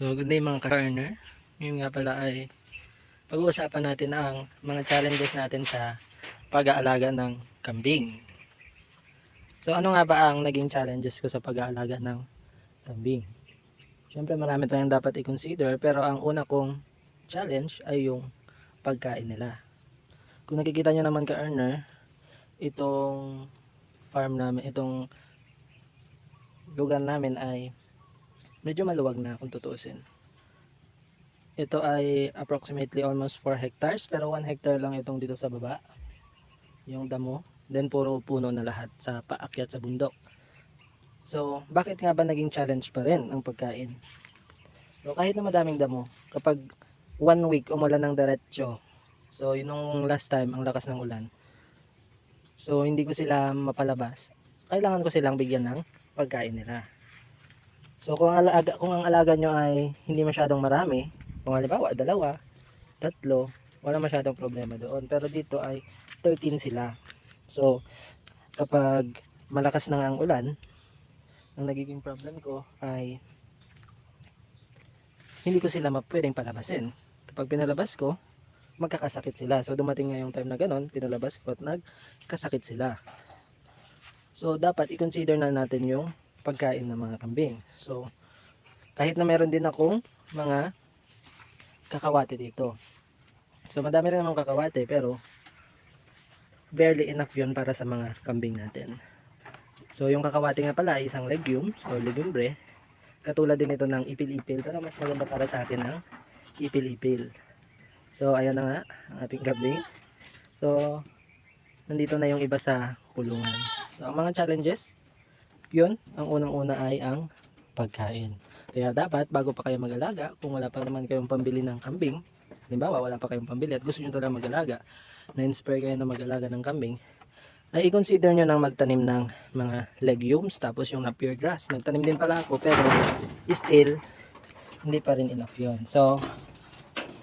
So, good day mga ka-earner. Ngayon nga pala ay pag-uusapan natin ang mga challenges natin sa pag-aalaga ng kambing. So, ano nga ba ang naging challenges ko sa pag-aalaga ng kambing? Siyempre, marami tayong dapat i-consider pero ang una kong challenge ay yung pagkain nila. Kung nakikita nyo naman ka-earner, itong farm namin, itong lugar namin ay medyo maluwag na kung tutuusin. Ito ay approximately almost 4 hectares pero 1 hectare lang itong dito sa baba. Yung damo. Then puro puno na lahat sa paakyat sa bundok. So, bakit nga ba naging challenge pa rin ang pagkain? So, kahit na madaming damo, kapag one week umulan ng diretsyo, so yun nung last time, ang lakas ng ulan, so hindi ko sila mapalabas, kailangan ko silang bigyan ng pagkain nila. So kung ang alaga, kung ang alaga nyo ay hindi masyadong marami, kung halimbawa dalawa, tatlo, wala masyadong problema doon. Pero dito ay 13 sila. So kapag malakas na nga ang ulan, ang nagiging problem ko ay hindi ko sila mapwedeng palabasin. Kapag pinalabas ko, magkakasakit sila. So dumating nga yung time na ganon, pinalabas ko at nagkasakit sila. So dapat i-consider na natin yung pagkain ng mga kambing. So, kahit na meron din akong mga kakawate dito. So, madami rin namang kakawate pero barely enough yun para sa mga kambing natin. So, yung kakawate nga pala ay isang legumes or legumbre. Katulad din ito ng ipil-ipil pero mas maganda para sa akin ang ipil-ipil. So, ayan na nga ang ating kambing. So, nandito na yung iba sa kulungan. So, ang mga challenges, yun, ang unang-una ay ang pagkain. Kaya dapat, bago pa kayo mag-alaga, kung wala pa naman kayong pambili ng kambing, halimbawa, wala pa kayong pambili at gusto nyo talaga mag-alaga, na-inspire kayo na mag-alaga ng kambing, ay i-consider nyo nang magtanim ng mga legumes, tapos yung napier grass. Nagtanim din pala ako, pero still, hindi pa rin enough yun. So,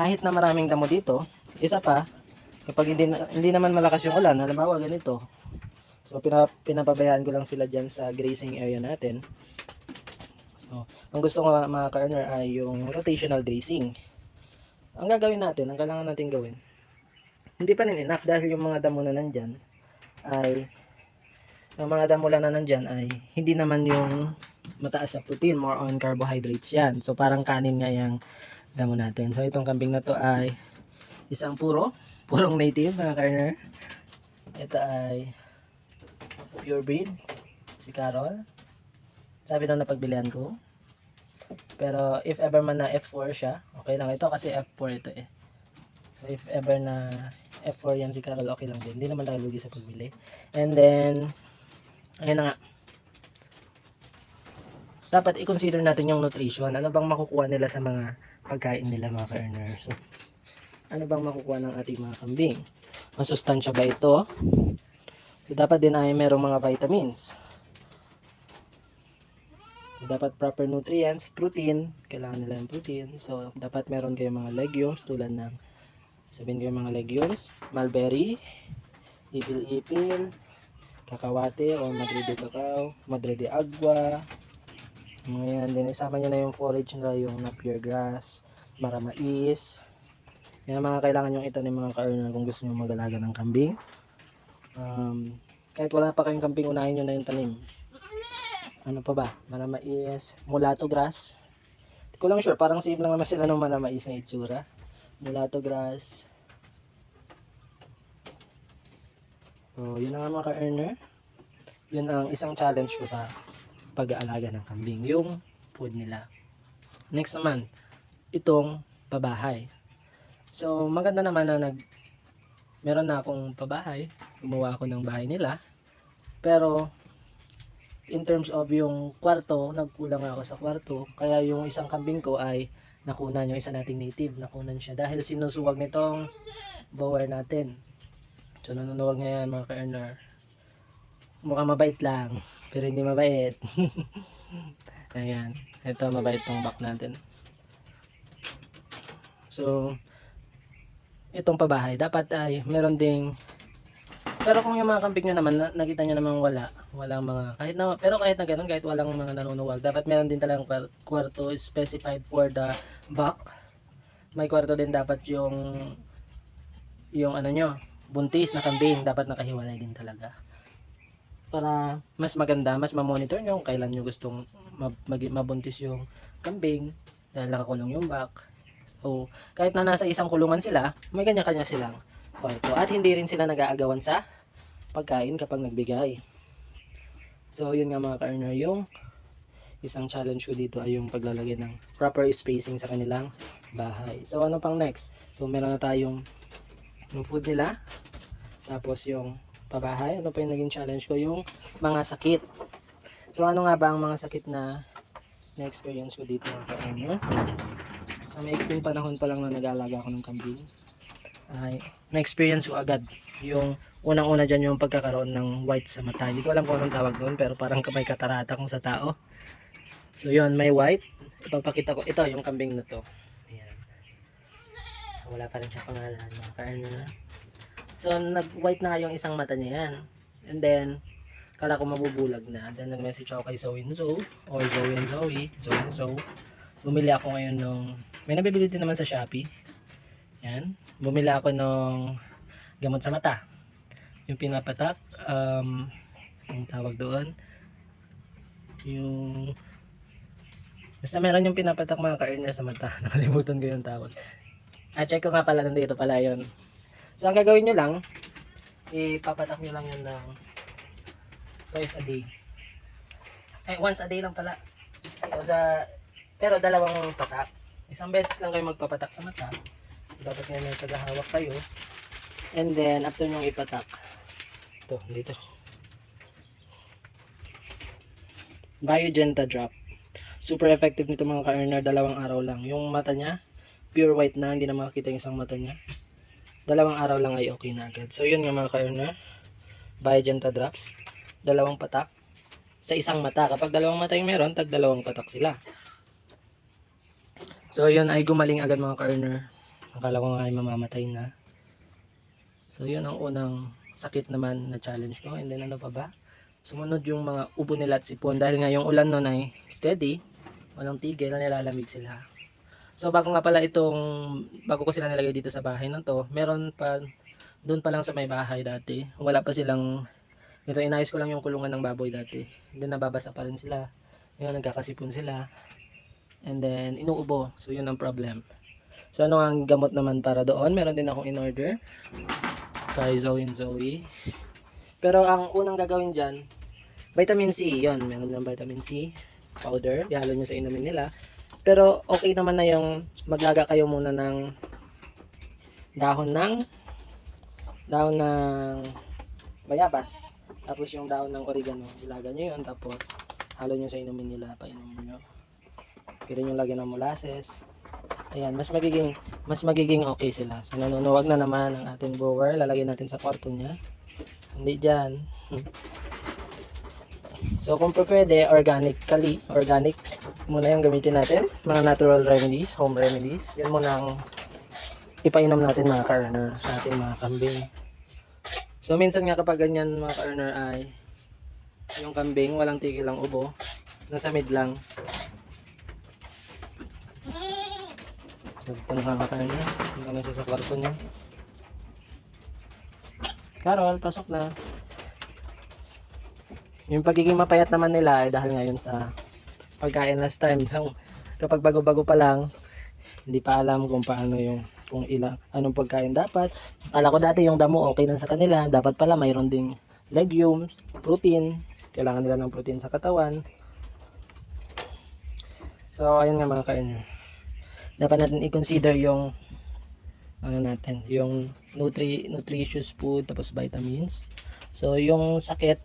kahit na maraming damo dito, isa pa, kapag hindi, na- hindi naman malakas yung ulan, halimbawa ganito, So, pina, pinapabayaan ko lang sila dyan sa grazing area natin. So, ang gusto ko mga ka-earner ay yung rotational grazing. Ang gagawin natin, ang kailangan natin gawin, hindi pa rin enough dahil yung mga damo na nandyan ay yung mga damo lang na nandyan ay hindi naman yung mataas sa protein, more on carbohydrates yan. So, parang kanin nga yung damo natin. So, itong kambing na to ay isang puro, purong native mga ka-earner. Ito ay pure breed si Carol. Sabi nung napagbilihan ko. Pero if ever man na F4 siya okay lang ito kasi F4 ito eh. So if ever na F4 yan si Carol okay lang din. Hindi naman tayo lugi sa pagbili. And then ayun na nga. Dapat i-consider natin yung nutrition. Ano bang makukuha nila sa mga pagkain nila mga ka-earner? So ano bang makukuha ng ating mga kambing? Masustansya ba ito dapat din ay merong mga vitamins. Dapat proper nutrients, protein, kailangan nila yung protein. So, dapat meron kayong mga legumes tulad ng sabihin ko mga legumes, mulberry, ipil-ipil, kakawate o madre de cacao, madre de agua. Mga yan. Then, isama nyo na yung forage na yung napier grass, maramais. Yan mga kailangan yung itanim mga ka-earner kung gusto nyo mag-alaga ng kambing um, kahit wala pa kayong kamping, unahin nyo na yung tanim. Ano pa ba? Manamais, mulato grass. Hindi ko lang sure, parang same lang naman sila ng manamais na itsura. Mulato grass. So, yun na nga mga ka-earner. Yun ang isang challenge ko sa pag-aalaga ng kambing. Yung food nila. Next naman, itong pabahay. So, maganda naman na nag meron na akong pabahay gumawa ako ng bahay nila. Pero in terms of yung kwarto nagkulang ako sa kwarto. Kaya yung isang kambing ko ay nakunan yung isa nating native. Nakunan siya. Dahil sinusuwag nitong bower natin. So nanunuwag niya yan mga ka-earner. Mukhang mabait lang pero hindi mabait. Ayan. Ito mabait tong back natin. So itong pabahay. Dapat ay meron ding Pero kung yung mga kambing nyo naman, na- nakita nyo naman wala. Walang mga, kahit na, pero kahit na ganun, kahit walang mga nanunuwag, dapat meron din talagang kwar- kwarto specified for the back. May kwarto din dapat yung, yung ano nyo, buntis na kambing, dapat nakahiwalay din talaga. Para mas maganda, mas ma-monitor nyo kung kailan nyo gustong mag- mabuntis yung kambing, dahil nakakulong yung back. So, kahit na nasa isang kulungan sila, may kanya-kanya silang kwarto. At hindi rin sila nag-aagawan sa pagkain kapag nagbigay. So, yun nga mga ka-earner, yung isang challenge ko dito ay yung paglalagay ng proper spacing sa kanilang bahay. So, ano pang next? So, meron na tayong yung food nila. Tapos yung pabahay. Ano pa yung naging challenge ko? Yung mga sakit. So, ano nga ba ang mga sakit na na-experience ko dito mga ka-earner? Sa maiksing panahon pa lang na nag-aalaga ako ng kambing, ay na-experience ko agad yung unang-una dyan yung pagkakaroon ng white sa mata. Hindi ko alam kung anong tawag doon pero parang may katarata kung sa tao. So yun, may white. Ipapakita ko. Ito, yung kambing na to. Ayan. Wala pa rin siya pangalan. Mga ka-earner. So nag-white na yung isang mata niya yan. And then, kala ko mabubulag na. Then nag-message ako kay Zoe and Zoe or Zoe and Zoe. Zoe and Zoe. Bumili ako ngayon nung may nabibili din naman sa Shopee. Yan. Bumili ako nung gamot sa mata. Yung pinapatak, um, yung tawag doon, yung, basta meron yung pinapatak mga ka-earner sa mata. Nakalimutan ko yung tawag. Ah, check ko nga pala nandito pala yun. So, ang gagawin nyo lang, ipapatak nyo lang yun ng twice a day. Eh, once a day lang pala. So, sa, pero dalawang patak. Isang beses lang kayo magpapatak sa mata. Dapat nga may tagahawak kayo. And then, after nyong ipatak, ito, dito. Biogenta drop. Super effective nito mga ka-earner, dalawang araw lang. Yung mata niya, pure white na, hindi na makakita yung isang mata niya. Dalawang araw lang ay okay na agad. So, yun nga mga ka-earner. Biogenta drops. Dalawang patak. Sa isang mata. Kapag dalawang mata yung meron, tag dalawang patak sila. So, yun ay gumaling agad mga ka-earner. Akala ko nga ay mamamatay na. So, yun ang unang sakit naman na challenge ko. And then, ano pa ba? Sumunod yung mga upo nila at sipon. Dahil nga yung ulan nun ay steady, walang tigil, nilalamig sila. So, bago nga pala itong, bago ko sila nilagay dito sa bahay na to, meron pa, doon pa lang sa may bahay dati. Wala pa silang, ito inayos ko lang yung kulungan ng baboy dati. Then, nababasa pa rin sila. Ngayon, nagkakasipon sila. And then, inuubo. So, yun ang problem. So, ano ang gamot naman para doon? Meron din akong in-order kay Zoe and Zoe. Pero ang unang gagawin dyan, vitamin C. Yon, meron ng vitamin C powder. Ihalo nyo sa inumin nila. Pero okay naman na yung maglaga kayo muna ng dahon ng dahon ng bayabas. Tapos yung dahon ng oregano, ilaga nyo yun. Tapos halo nyo sa inumin nila, painom nyo. Pwede nyo lagyan ng molasses. Ayan, mas magiging mas magiging okay sila. So nanunuwag na naman ang ating blower. Lalagyan natin sa kwarto niya. Hindi dyan. So kung pwede, organically, organic muna yung gamitin natin. Mga natural remedies, home remedies. Yan muna ang ipainom natin mga ka-earner sa ating mga kambing. So minsan nga kapag ganyan mga ka-earner ay yung kambing, walang tigil ang ubo. Nasa mid lang. So ito na mga ka-earner. Punta na siya sa kwarto niya. Carol, pasok na. Yung pagiging mapayat naman nila ay dahil ngayon sa pagkain last time. Kapag bago-bago pa lang, hindi pa alam kung paano yung kung ilang anong pagkain dapat. Akala ko dati yung damo okay lang sa kanila. Dapat pala mayroon ding legumes, protein. Kailangan nila ng protein sa katawan. So, ayun nga mga kain. Dapat natin i-consider yung ano natin, yung nutri nutritious food tapos vitamins. So, yung sakit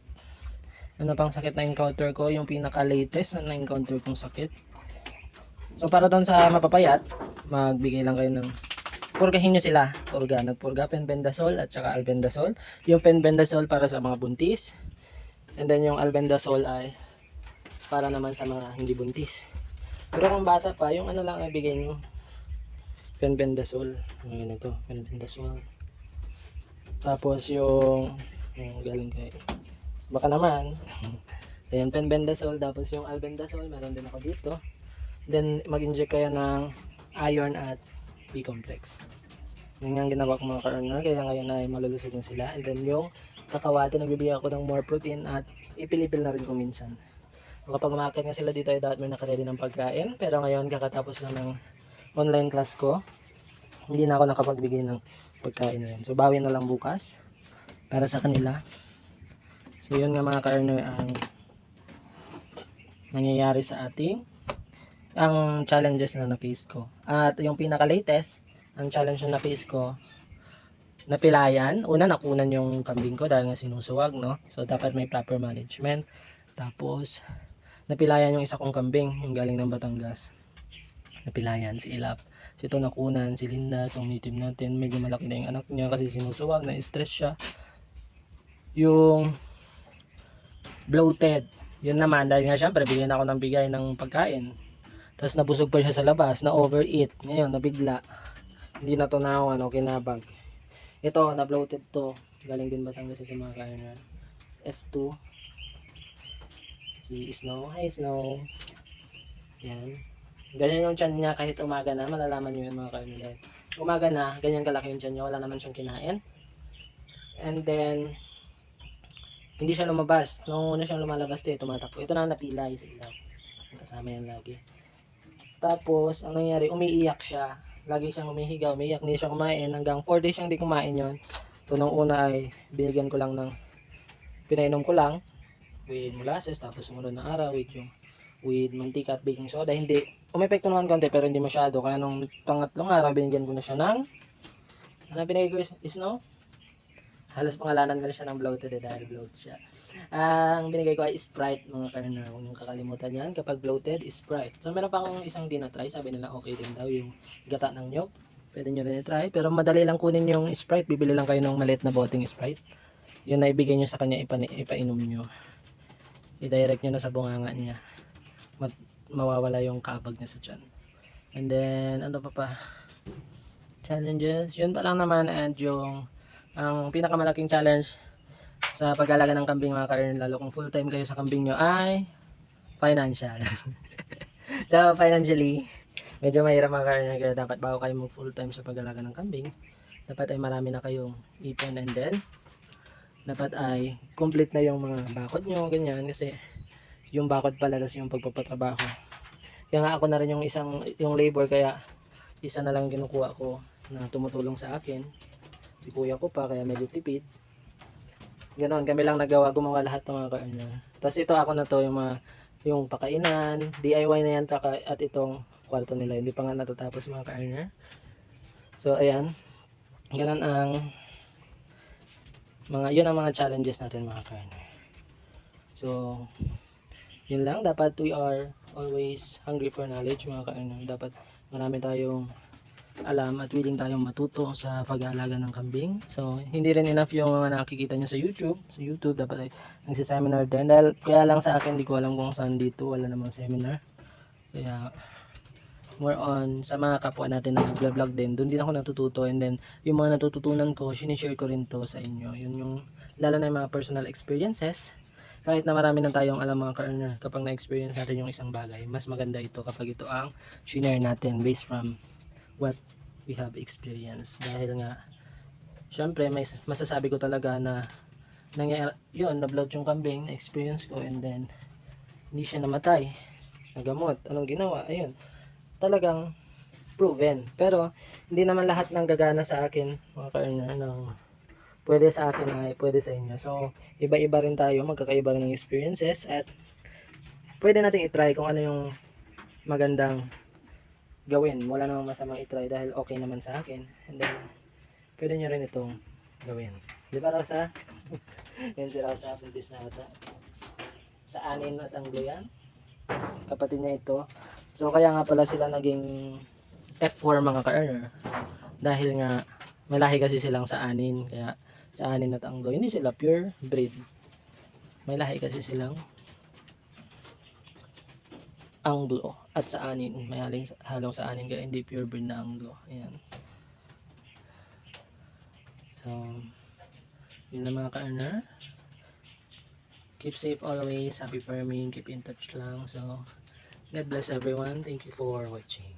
ano pang sakit na encounter ko, yung pinaka latest na na-encounter kong sakit. So, para doon sa mapapayat, magbigay lang kayo ng purgahin nyo sila. Purga. Nagpurga, penbendazole at saka albendazole. Yung penbendazole para sa mga buntis. And then yung albendazole ay para naman sa mga hindi buntis. Pero kung bata pa, yung ano lang ay bigay nyo. Penbendazole. Ngayon ito, penbendazole. Tapos yung Yung galing kay baka naman Ayan, penbendazole, tapos yung albendazole, meron din ako dito. Then, mag-inject kayo ng iron at B-complex. Yun ang ginawa ko mga ka-earner, kaya ngayon ay malulusog na sila. And then yung kakawate, nagbibigay ako ng more protein at ipilipil na rin ko minsan. Kapag umakit nga sila dito ay dapat may nakaredy ng pagkain. Pero ngayon, kakatapos lang ng online class ko, hindi na ako nakapagbigay ng pagkain na yun. So, bawi na lang bukas para sa kanila. So, yun nga mga ka-earner ang nangyayari sa ating ang challenges na na-face ko. At yung pinaka-latest, ang challenge na na-face ko, napilayan. Una, nakunan yung kambing ko dahil nga sinusuwag, no? So, dapat may proper management. Tapos, napilayan yung isa kong kambing, yung galing ng Batangas. Napilayan, si Ilap. Si ito nakunan, si Linda, itong native natin. Medyo malaki na yung anak niya kasi sinusuwag, na-stress siya. Yung bloated, yun naman, dahil nga syempre, bigyan ako ng bigay ng pagkain. Tapos nabusog pa siya sa labas, na overeat. Ngayon, nabigla. Hindi na to nawan o kinabag. Ito, na bloated to. Galing din Batangas ito mga na. F2. Si Snow. Hi Snow. Yan. Ganyan yung tiyan niya kahit umaga na. Malalaman nyo yun mga kain na. Umaga na, ganyan kalaki yung tiyan niya. Wala naman siyang kinain. And then, hindi siya lumabas. Nung una siyang lumalabas to, eh, tumatakbo. Ito na napilay sa ilaw. Kasama yan lagi. Tapos, ang nangyari, umiiyak siya. Lagi siyang umihiga, umiiyak. Hindi siya kumain. Hanggang 4 days siyang hindi kumain yon. So, nung una ay binigyan ko lang ng, pinainom ko lang with molasses. Tapos, sumunod na araw with yung with mantika at baking soda. Hindi, umepekto naman konti pero hindi masyado. Kaya nung pangatlong araw, binigyan ko na siya ng, ano binigay ko is, no? Halos pangalanan ko na siya ng bloated eh, dahil bloat siya. Ang binigay ko ay Sprite mga karner. Huwag niyong kakalimutan yan. Kapag bloated, Sprite. So meron pa akong isang di na-try. Sabi nila okay din daw yung gata ng nyog. Pwede nyo rin i-try. Pero madali lang kunin yung Sprite. Bibili lang kayo ng maliit na boteng Sprite. Yun na ibigay nyo sa kanya, ipa- ipainom nyo. I-direct nyo na sa bunganga niya. Mat- mawawala yung kabag niya sa tiyan. And then, ano pa pa? Challenges. Yun pa lang naman and yung ang pinakamalaking challenge sa pag-alaga ng kambing mga ka-earn, lalo kung full time kayo sa kambing nyo ay financial. so financially, medyo mahirap mga ka-earn kaya dapat bago kayo mag full time sa pag-alaga ng kambing, dapat ay marami na kayong ipon and then dapat ay complete na yung mga bakod nyo, ganyan, kasi yung bakod pala tas yung pagpapatrabaho. Kaya nga ako na rin yung isang, yung labor, kaya isa na lang kinukuha ko na tumutulong sa akin. Si kuya ko pa kaya medyo tipid. Ganon kami lang nagawa gumawa lahat ng mga kaano tapos ito ako na to yung mga yung pakainan DIY na yan taka, at itong kwarto nila. Hindi pa nga natatapos mga kaano so ayan. Ganon ang mga yun ang mga challenges natin mga kaano so yun lang dapat we are always hungry for knowledge mga kaano dapat marami tayong alam at willing tayong matuto sa pag-aalaga ng kambing. So, hindi rin enough yung mga nakikita nyo sa YouTube. Sa YouTube, dapat ay nagsiseminar din. Dahil, kaya lang sa akin, di ko alam kung saan dito. Wala namang seminar. Kaya, more on sa mga kapwa natin na nag-vlog din. Doon din ako natututo. And then, yung mga natututunan ko, sinishare ko rin to sa inyo. Yun yung, lalo na yung mga personal experiences. Kahit na marami na tayong alam mga ka-earner, kapag na-experience natin yung isang bagay, mas maganda ito kapag ito ang share natin based from what we have experienced dahil nga syempre may masasabi ko talaga na nangyari yun na-blood yung kambing na experience ko and then hindi siya namatay nagamot anong ginawa ayun talagang proven pero hindi naman lahat ng gagana sa akin mga ka-earner ng pwede sa akin ay pwede sa inyo so iba-iba rin tayo magkakaiba rin ng experiences at pwede nating itry kung ano yung magandang gawin. Wala namang masamang itry dahil okay naman sa akin. And then, pwede nyo rin itong gawin. Di ba Rosa? yan si Rosa, buntis na ata. Sa anin at anglo yan. Kapatid niya ito. So, kaya nga pala sila naging F4 mga ka-earner. Dahil nga, malahi kasi silang sa anin. Kaya, sa anin at anglo. Hindi sila pure breed. May lahi kasi silang anglo at sa anin may haling halong sa anin kaya hindi pure breed na anglo ayan so Yun na mga ka-earner. Keep safe always. Happy farming. Keep in touch lang. So, God bless everyone. Thank you for watching.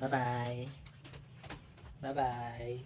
Bye-bye. Bye-bye.